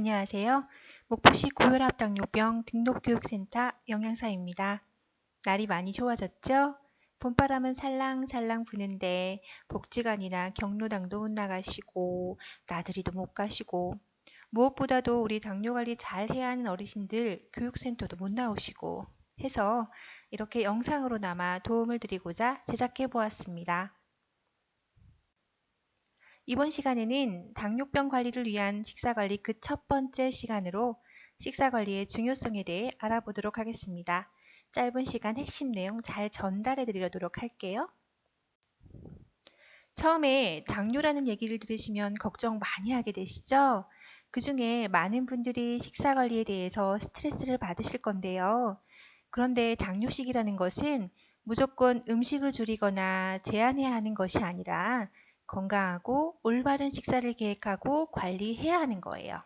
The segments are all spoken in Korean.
안녕하세요. 목포시 고혈압 당뇨병 등록교육센터 영양사입니다. 날이 많이 좋아졌죠? 봄바람은 살랑살랑 부는데 복지관이나 경로당도 못 나가시고 나들이도 못 가시고 무엇보다도 우리 당뇨 관리 잘 해야 하는 어르신들 교육센터도 못 나오시고 해서 이렇게 영상으로나마 도움을 드리고자 제작해 보았습니다. 이번 시간에는 당뇨병 관리를 위한 식사관리 그 첫 번째 시간으로 식사관리의 중요성에 대해 알아보도록 하겠습니다. 짧은 시간 핵심 내용 잘 전달해 드리도록 할게요. 처음에 당뇨라는 얘기를 들으시면 걱정 많이 하게 되시죠? 그 중에 많은 분들이 식사관리에 대해서 스트레스를 받으실 건데요. 그런데 당뇨식이라는 것은 무조건 음식을 줄이거나 제한해야 하는 것이 아니라 건강하고 올바른 식사를 계획하고 관리해야 하는 거예요.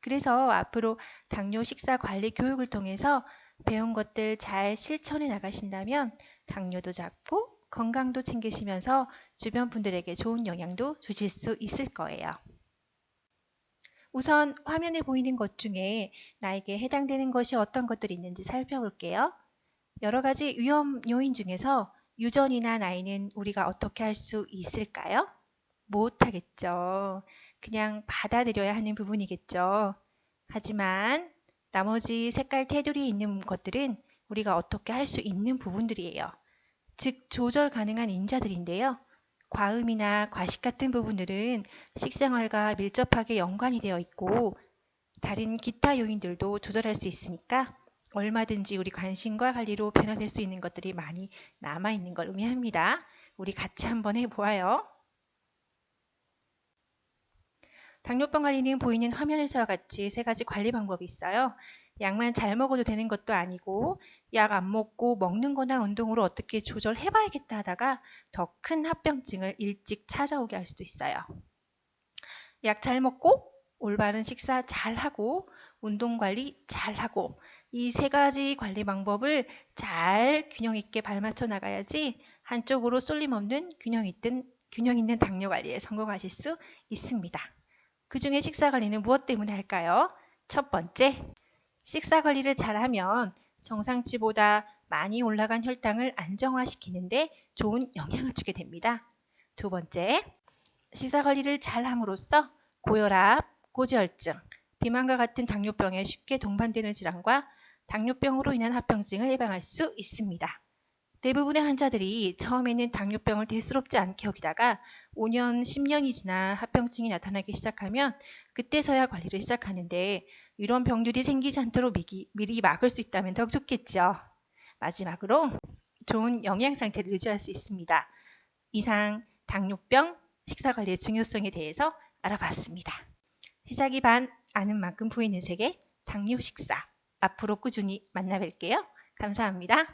그래서 앞으로 당뇨 식사 관리 교육을 통해서 배운 것들 잘 실천해 나가신다면 당뇨도 잡고 건강도 챙기시면서 주변 분들에게 좋은 영향도 주실 수 있을 거예요. 우선 화면에 보이는 것 중에 나에게 해당되는 것이 어떤 것들이 있는지 살펴볼게요. 여러 가지 위험 요인 중에서 유전이나 나이는 우리가 어떻게 할 수 있을까요? 못하겠죠. 그냥 받아들여야 하는 부분이겠죠. 하지만 나머지 색깔 테두리에 있는 것들은 우리가 어떻게 할 수 있는 부분들이에요. 즉 조절 가능한 인자들인데요. 과음이나 과식 같은 부분들은 식생활과 밀접하게 연관이 되어 있고 다른 기타 요인들도 조절할 수 있으니까 얼마든지 우리 관심과 관리로 변화될 수 있는 것들이 많이 남아 있는 걸 의미합니다. 우리 같이 한번 해보아요. 당뇨병 관리는 보이는 화면에서와 같이 세 가지 관리 방법이 있어요. 약만 잘 먹어도 되는 것도 아니고 약 안 먹고 먹는 거나 운동으로 어떻게 조절해 봐야겠다 하다가 더 큰 합병증을 일찍 찾아오게 할 수도 있어요. 약 잘 먹고 올바른 식사 잘 하고 운동 관리 잘 하고 이 세 가지 관리 방법을 잘 균형 있게 발맞춰 나가야지 한쪽으로 쏠림 없는 균형 있는 균형 있는 당뇨 관리에 성공하실 수 있습니다. 그 중에 식사 관리는 무엇 때문에 할까요? 첫 번째, 식사 관리를 잘하면 정상치보다 많이 올라간 혈당을 안정화시키는데 좋은 영향을 주게 됩니다. 두 번째, 식사 관리를 잘 함으로써 고혈압, 고지혈증, 비만과 같은 당뇨병에 쉽게 동반되는 질환과 당뇨병으로 인한 합병증을 예방할 수 있습니다. 대부분의 환자들이 처음에는 당뇨병을 대수롭지 않게 여기다가 5년, 10년이 지나 합병증이 나타나기 시작하면 그때서야 관리를 시작하는데 이런 병들이 생기지 않도록 미리, 미리 막을 수 있다면 더 좋겠죠. 마지막으로 좋은 영양 상태를 유지할 수 있습니다. 이상 당뇨병 식사 관리의 중요성에 대해서 알아봤습니다. 시작이 반, 아는 만큼 보이는 세계, 당뇨 식사. 앞으로 꾸준히 만나 뵐게요. 감사합니다.